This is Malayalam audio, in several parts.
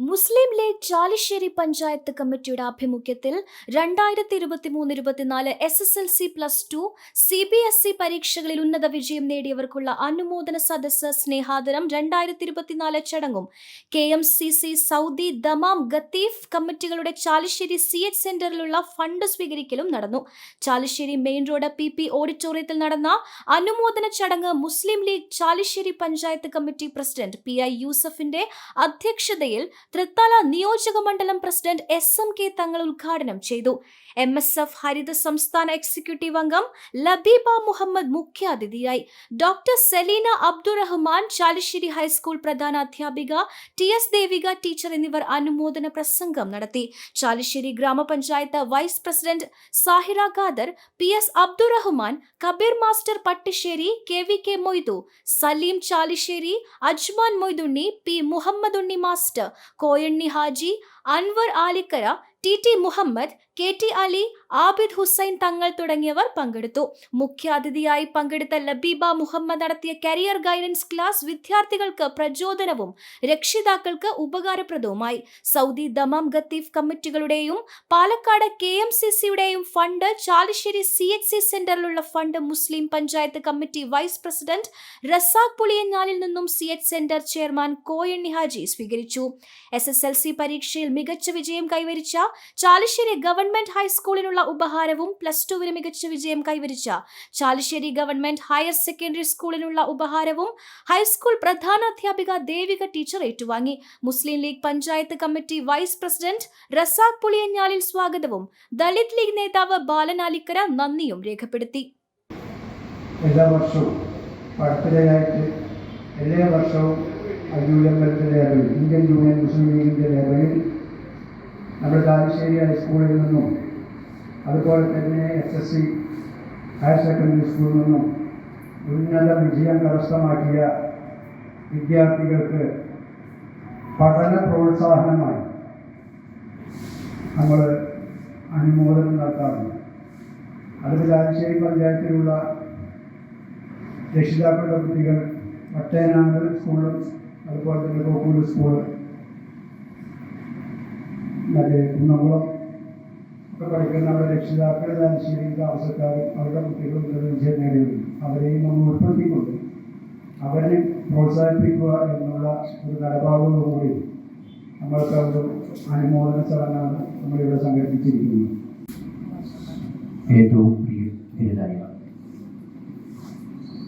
മുസ്ലിം ലീഗ് ചാലിശ്ശേരി പഞ്ചായത്ത് കമ്മിറ്റിയുടെ ആഭിമുഖ്യത്തിൽ രണ്ടായിരത്തി ഇരുപത്തി മൂന്ന് ഇരുപത്തിനാല് S S L C plus two C B S E പരീക്ഷകളിൽ ഉന്നത വിജയം നേടിയവർക്കുള്ള അനുമോദന സദസ്സ് സ്നേഹാദരം രണ്ടായിരത്തി ഇരുപത്തിനാല് ചടങ്ങും. K M C C Saudi Dammam Qatif കമ്മിറ്റികളുടെ Chalissery C H സെന്ററിലുള്ള ഫണ്ട് സ്വീകരിക്കലും നടന്നു. Chalissery main road P P ഓഡിറ്റോറിയത്തിൽ നടന്ന അനുമോദന ചടങ്ങ് Muslim League Chalissery panchayat committee president P I യൂസഫിന്റെ അധ്യക്ഷതയിൽ തൃത്താല നിയോജക മണ്ഡലം പ്രസിഡന്റ് എസ് എം കെ തങ്ങൾ ഉദ്ഘാടനം ചെയ്തു. എം എസ് എഫ് ഹരിത സംസ്ഥാന എക്സിക്യൂട്ടീവ് അംഗം ലബീബ മുഹമ്മദ് മുഖ്യാതിഥിയായി. Doctor Seleena Abdurahman Chalissery high school പ്രധാന അധ്യാപിക ടി എസ് ദേവിക ടീച്ചർ എന്നിവർ അനുമോദന പ്രസംഗം നടത്തി. ചാലിശ്ശേരി ഗ്രാമപഞ്ചായത്ത് vice president Sahira Khader P S Abdurahman Kabeer master Pattissery K V K Moidu Saleem Chalissery Ajman Moidunni P Muhammad Unni master Koyanni Haji Anwar Alikkara T T Muhammad K T Ali Abid Hussain Thangal തുടങ്ങിയവർ പങ്കെടുത്തു. മുഖ്യാതിഥിയായി പങ്കെടുത്ത ലബീബ മുഹമ്മദ് നടത്തിയ കരിയർ ഗൈഡൻസ് ക്ലാസ് വിദ്യാർത്ഥികൾക്ക് പ്രചോദനവും രക്ഷിതാക്കൾക്ക് ഉപകാരപ്രദവുമായി. സൗദി ദമാം ഗത്തീഫ് കമ്മിറ്റികളുടെയും Palakkad K M C സിയുടെയും fund Chalissery C H C സെന്ററിലുള്ള fund Muslim panchayat committee vice president Razak Puliyanjalil നിന്നും C H centre chairman Koyanni Haji സ്വീകരിച്ചു. എസ് എസ് എൽ സി പരീക്ഷയിൽ മികച്ച വിജയം കൈവരിച്ച ചാലിശ്ശേരി ഗവൺമെന്റ് ഹൈസ്കൂളിനുള്ള ഉപഹാരവും പ്ലസ് ടുവിന് മികച്ച വിജയം കൈവരിച്ച ചാലിശ്ശേരി ഗവൺമെന്റ് ഹയർ സെക്കൻഡറി സ്കൂളിനുള്ള ഉപഹാരവും ഹൈസ്കൂൾ പ്രധാനാധ്യാപിക ദേവിക ടീച്ചർ ഏറ്റുവാങ്ങി. Muslim League panchayat committee vice president Razak Puliyanjalil സ്വാഗതവും. ദളിത് ലീഗ് നേതാവ് ബാലനാലിക്കര നന്ദിയും രേഖപ്പെടുത്തി. എല്ലാ വർഷവും പഠിപ്പിനായിട്ട് എല്ലാ വർഷവും എൽന്റെ ലേബലിൽ ഇന്ത്യൻ യൂണിയൻ മുസ്ലിം ലീഗിന്റെ ലേബലിൽ നമ്മുടെ താമരശ്ശേരി ഹൈസ്കൂളിൽ നിന്നും അതുപോലെ തന്നെ S S C higher secondary സ്കൂളിൽ നിന്നും ഉന്നത വിജയം കരസ്ഥമാക്കിയ വിദ്യാർത്ഥികൾക്ക് പഠന പ്രോത്സാഹനമായി നമ്മൾ അനുമോദനം നടത്താറുണ്ട്. അതിൽ താമരശ്ശേരി പഞ്ചായത്തിലുള്ള രക്ഷിതാക്കളുടെ കുട്ടികൾ വട്ടേനാങ്കൽ സ്കൂളും അതുപോലെ തന്നെ കോക്കൂര് സ്കൂൾ മറ്റേ കുന്നംകുളം ഒക്കെ പഠിക്കുന്ന അവരുടെ രക്ഷിതാക്കൾ താമരശ്ശേരി താമസക്കാരും അവരുടെ കുട്ടികളും വിജയം നേടിയിട്ടുണ്ട്. അവരെയും നമ്മൾ ഉൾപ്പെടുത്തിക്കൊണ്ട് അവരെ പ്രോത്സാഹിപ്പിക്കുക എന്നുള്ള ഒരു നിലപാടോടുകൂടി നമ്മൾക്ക് ഒരു അനുമോദന ചടങ്ങാണ് നമ്മളിവിടെ സംഘടിപ്പിച്ചിരിക്കുന്നത്. ഏറ്റവും പ്രിയരായ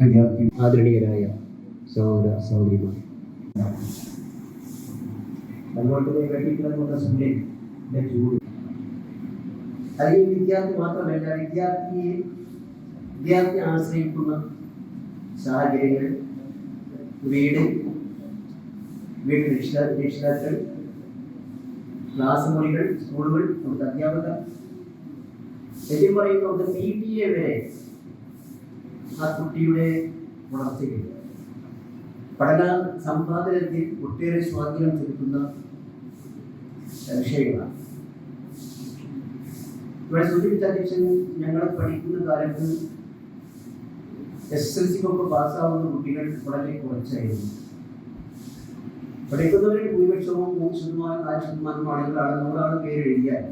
വിദ്യാർത്ഥി ആദരണീയരായ സഹോദര സഹോദരിമാർ. അതുകൊണ്ട് വെട്ടിക്കിടങ്ങുന്ന സൂര്യന്റെ ചൂട്. ഈ വിദ്യാർത്ഥി മാത്രമല്ല വിദ്യാർത്ഥിയെ വിദ്യാർത്ഥി ആശ്രയിക്കുന്ന സാഹചര്യങ്ങൾ വീട് വീട് രക്ഷിതാ രക്ഷിതാക്കൾ ക്ലാസ് മുറികൾ സ്കൂളുകൾ അവിടുത്തെ അധ്യാപകർ. ശരിക്കും അവിടുത്തെ പി ടി എ വരെ ആ കുട്ടിയുടെ വളർച്ചയിൽ പഠന സമ്പാദനത്തിൽ ഒട്ടേറെ സ്വാധീനം ചെലുത്തുന്ന വിഷയങ്ങളാണ്. ഇവിടെ സൂചിപ്പിച്ച അധ്യക്ഷൻ ഞങ്ങൾ പഠിക്കുന്ന കാലത്ത് എസ് എൽ സിക്കൊക്കെ പാസ്സാവുന്ന കുട്ടികൾ വളരെ കുറച്ചായിരുന്നു. പഠിക്കുന്നവരിൽ ഭൂരിപക്ഷവും മൂന്ന് ശതമാനം നാല് ശതമാനം ആളുകളാണ്. നൂറാൾ പേര് എഴുതിയാൽ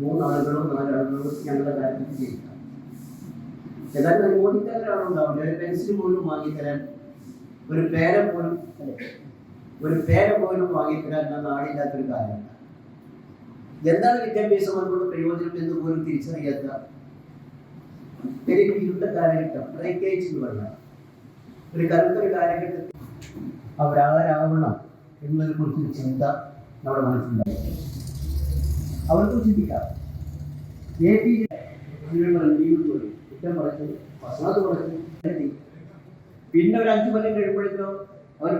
മൂന്നാളുകളോ നാലാളുകളോ ഞങ്ങളുടെ കാര്യത്തിൽ ചെയ്യില്ല ഏതായാലും അനുമോദിക്കാൻ ഒരാളുണ്ടാവില്ല ഒരു പെൻസിൽ പോലും വാങ്ങിത്തരാൻ ഒരു പേര പോലും ഒരു പേര പോലും വാങ്ങിത്തരാൻ നാടില്ലാത്തൊരു കാലമാണ് എന്താണ് വിദ്യാഭ്യാസം അതുകൊണ്ട് പ്രയോജനം എന്ന് പോലും തിരിച്ചറിയാത്ത ഒരു ഇരുട്ട കാലഘട്ടം പ്രത്യേകിച്ച് എന്ന് പറഞ്ഞാൽ ഒരു കറുത്തൊരു കാലഘട്ടത്തിൽ അവരാരാവണം എന്നതിനെ കുറിച്ചൊരു ചിന്ത നമ്മുടെ മനസ്സിലുണ്ടായി. അവർക്ക് ചിന്തിക്കാം. എ പി കുറ്റം പറഞ്ഞു ഫസാദ് പറഞ്ഞു എഴുതി. പിന്നെ ഒരു അഞ്ചു കൊല്ലം കഴിയുമ്പോഴേക്കോ അവർ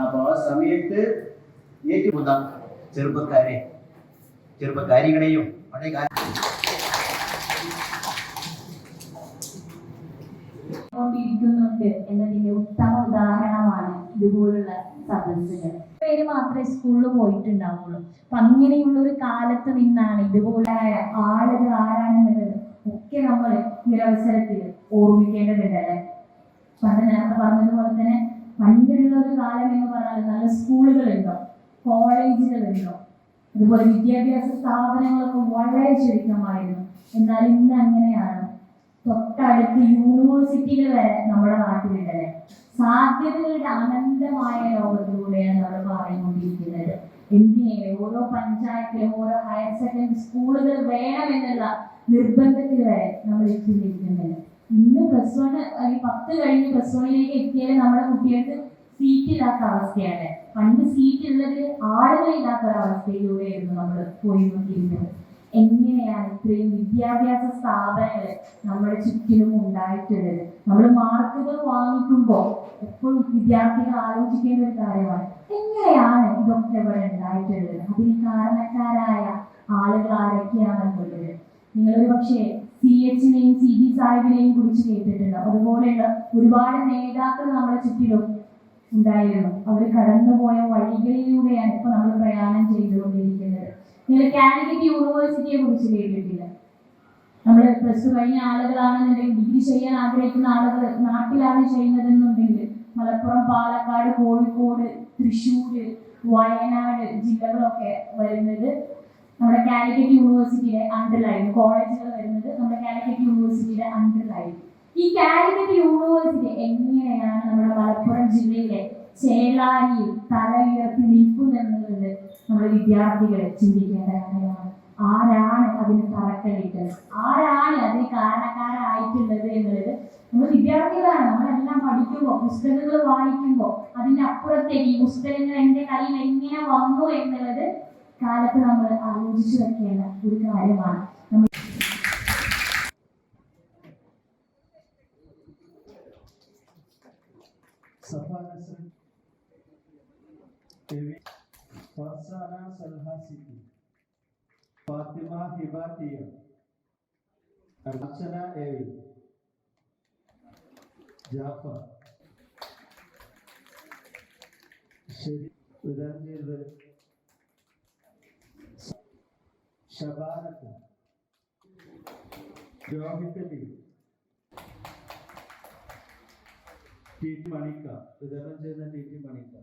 അപ്പൊ ആ സമയത്ത് ഏറ്റവും ചെറുപ്പക്കാരെ ചെറുപ്പക്കാരികളെയും പഴയ കൊണ്ടിരിക്കുന്നുണ്ട് എന്നതിന്റെ ഉത്തമ ഉദാഹരണമാണ് ഇതുപോലുള്ള സദസ്സുകൾ. പേര് മാത്രമേ സ്കൂളിൽ പോയിട്ടുണ്ടാവുള്ളൂ. അപ്പൊ അങ്ങനെയുള്ള ഒരു കാലത്ത് നിന്നാണ് ഇതുപോലെ ആളുകൾ ആരാണെന്നുള്ളത് ഒക്കെ നമ്മൾ ഈ അവസരത്തിൽ ഓർമ്മിക്കേണ്ടതുണ്ടല്ലേ പണ്ട് നേരത്തെ പറഞ്ഞതുപോലെ തന്നെ പണ്ടുള്ള ഒരു കാലം എന്ന് പറഞ്ഞാൽ നല്ല സ്കൂളുകളുണ്ടോ? കോളേജുകളുണ്ടോ അതുപോലെ വിദ്യാഭ്യാസ സ്ഥാപനങ്ങളൊക്കെ വളരെ ചുരുക്കമായിരുന്നു. എന്നാൽ ഇന്ന് അങ്ങനെയാണ്. തൊട്ടടുത്ത് യൂണിവേഴ്സിറ്റികൾ വരെ നമ്മുടെ നാട്ടിലുണ്ടല്ലേ? സാധ്യതകളുടെ അനന്തമായ ലോകത്തിലൂടെയാണ് നമ്മൾ പറയുകൊണ്ടിരിക്കുന്നത് എന്തിനേറെ ഓരോ പഞ്ചായത്തിലും ഓരോ ഹയർ സെക്കൻഡറി സ്കൂളുകൾ വേണമെന്നുള്ള നിർബന്ധത്തിൽ വരെ നമ്മൾ എത്തിയിരിക്കുന്നത് ഇന്ന് പ്ലസ് വൺ അല്ലെങ്കിൽ പത്ത് കഴിഞ്ഞ് പ്ലസ് വണ്ണിലേക്ക് എത്തിയാൽ നമ്മുടെ കുട്ടികൾക്ക് സീറ്റ് ഇല്ലാത്ത അവസ്ഥയാണ്. പണ്ട് സീറ്റ് ഉള്ളത് ആളുകളില്ലാത്ത ഒരവസ്ഥയിലൂടെയായിരുന്നു നമ്മൾ പോയിക്കൊണ്ടിരുന്നത്. എങ്ങനെയാണ് ഇത്രയും വിദ്യാഭ്യാസ സ്ഥാപനങ്ങൾ നമ്മുടെ ചുറ്റിലും ഉണ്ടായിട്ടുള്ളത്? നമ്മൾ മാർക്കുകൾ വാങ്ങിക്കുമ്പോൾ എപ്പോഴും വിദ്യാർത്ഥികൾ ആലോചിക്കേണ്ട ഒരു കാര്യമാണ്. എങ്ങനെയാണ് ഇതൊക്കെ ഇവിടെ ഉണ്ടായിട്ടുള്ളത്? അതിന് കാരണക്കാരായ ആളുകൾ ആരൊക്കെയാണെന്നുള്ളത്. നിങ്ങളൊരു പക്ഷേ സി എച്ചിനെയും സി ബി സാഹിബിനെയും കുറിച്ച് കേട്ടിട്ടുണ്ടാവും അതുപോലെയുള്ള ഒരുപാട് നേതാക്കൾ നമ്മുടെ ചുറ്റിലും ഉണ്ടായിരുന്നു. അവർ കടന്നുപോയ വഴികളിലൂടെയാണ് ഇപ്പൊ നമ്മൾ പ്രയാണം ചെയ്തുകൊണ്ടിരിക്കുന്നത്. നിങ്ങൾ കാലിക്കറ്റ് യൂണിവേഴ്സിറ്റിയെ കുറിച്ച് കേട്ടിട്ടില്ല. നമ്മൾ പ്ലസ് ടു കഴിഞ്ഞ ആളുകളാണെന്നുണ്ടെങ്കിൽ ഡിഗ്രി ചെയ്യാൻ ആഗ്രഹിക്കുന്ന ആളുകൾ നാട്ടിലാണ് ചെയ്യുന്നതെന്നുണ്ടെങ്കിൽ മലപ്പുറം പാലക്കാട് കോഴിക്കോട് തൃശ്ശൂർ വയനാട് ജില്ലകളൊക്കെ വരുന്നത് നമ്മുടെ കാലിക്കറ്റ് യൂണിവേഴ്സിറ്റിയുടെ അണ്ടറിലായിരുന്നു കോളേജുകൾ വരുന്നത് നമ്മുടെ കാലിക്കറ്റ് യൂണിവേഴ്സിറ്റിയുടെ അണ്ടറിലായിരുന്നു ഈ കാലിക്കറ്റ് യൂണിവേഴ്സിറ്റി എങ്ങനെ ജില്ലയിലെ തലയുയർത്തി നിൽക്കുന്നെന്നുള്ളത് നമ്മുടെ വിദ്യാർത്ഥികളെ ചിന്തിക്കേണ്ട കാര്യമാണ്. ആരാണ് അതിന് തറക്കല്ലിട്ടത്? ആരാണ് അതിന് കാരണക്കാരായിട്ടുള്ളത് എന്നുള്ളത് നമ്മൾ വിദ്യാർത്ഥികളാണ്. നമ്മളെല്ലാം പഠിക്കുമ്പോൾ പുസ്തകങ്ങൾ വായിക്കുമ്പോൾ അതിന്റെ അപ്പുറത്തേക്ക് ഈ പുസ്തകങ്ങൾ എന്റെ കയ്യിൽ എങ്ങനെ വന്നു എന്നുള്ളത് കാലത്ത് നമ്മൾ ആലോചിച്ചു വെക്കേണ്ട ഒരു കാര്യമാണ്. Fatsana Salhasiti, Fatima Hibatia, Archana A. Jaffa, Shri Udanjil शबारत जवाहित अली टीटी मणिका विदर्भन चेयन TT Manika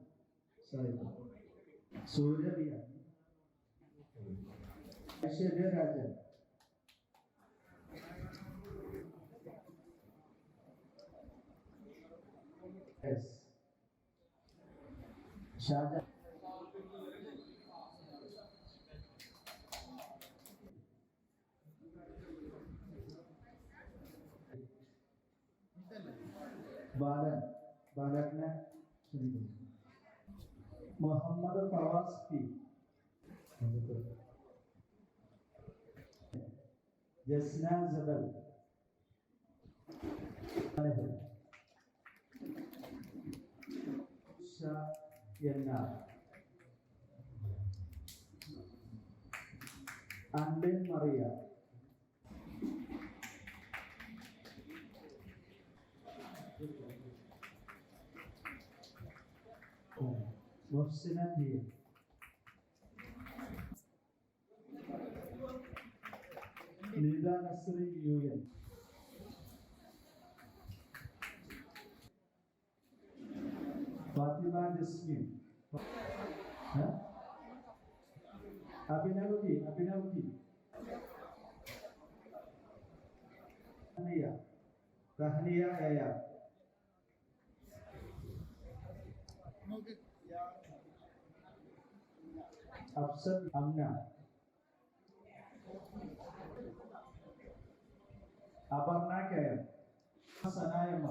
Nasrin E S Arun K B Muhammad Anshad K Balaraj Sahib speak. Jasna Zabal. And then Maria. Oh, what's in here? Manila Nursery Union. Fatima Jasmine. হ্যাঁ আবিনাবতী আবিনাবতী তাহনিয়া তাহনিয়া এয়া Afsar আমনা Aparna K M Sanayamma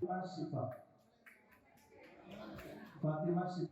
Fathima Shifa Fathima Shifa